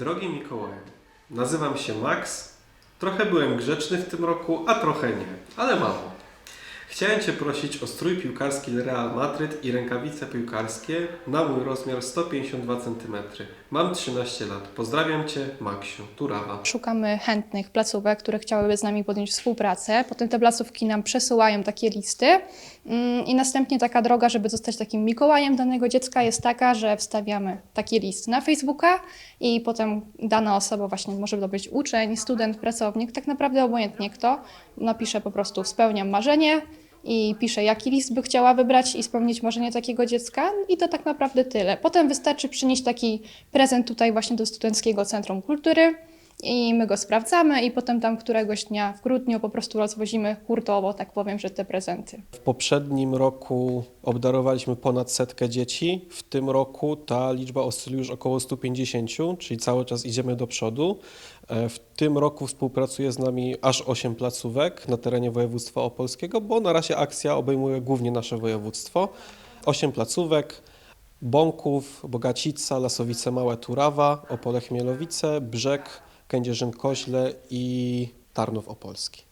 Drogi Mikołaju, nazywam się Max. Trochę byłem grzeczny w tym roku, a trochę nie, ale mało. Chciałem Cię prosić o strój piłkarski Real Madryt i rękawice piłkarskie na mój rozmiar 152 cm. Mam 13 lat. Pozdrawiam Cię, Maksiu, Turawa. Szukamy chętnych placówek, które chciałyby z nami podjąć współpracę. Potem te placówki nam przesyłają takie listy mm, i następnie taka droga, żeby zostać takim Mikołajem danego dziecka jest taka, że wstawiamy taki list na Facebooka i potem dana osoba, właśnie może to być uczeń, student, pracownik, tak naprawdę obojętnie kto, napisze po prostu spełniam marzenie i pisze, jaki list by chciała wybrać i spełnić marzenie takiego dziecka i to tak naprawdę tyle. Potem wystarczy przynieść taki prezent tutaj właśnie do Studenckiego Centrum Kultury i my go sprawdzamy i potem tam któregoś dnia w grudniu po prostu rozwozimy hurtowo, tak powiem, że te prezenty. W poprzednim roku obdarowaliśmy ponad setkę dzieci. W tym roku ta liczba oscyluje już około 150, czyli cały czas idziemy do przodu. E, W tym roku współpracuje z nami aż 8 placówek na terenie województwa opolskiego, bo na razie akcja obejmuje głównie nasze województwo. 8 placówek. Bąków, Bogacica, Lasowice Małe, Turawa, Opole Chmielowice, Brzeg, Kędzierzyn-Koźle i Tarnów Opolski.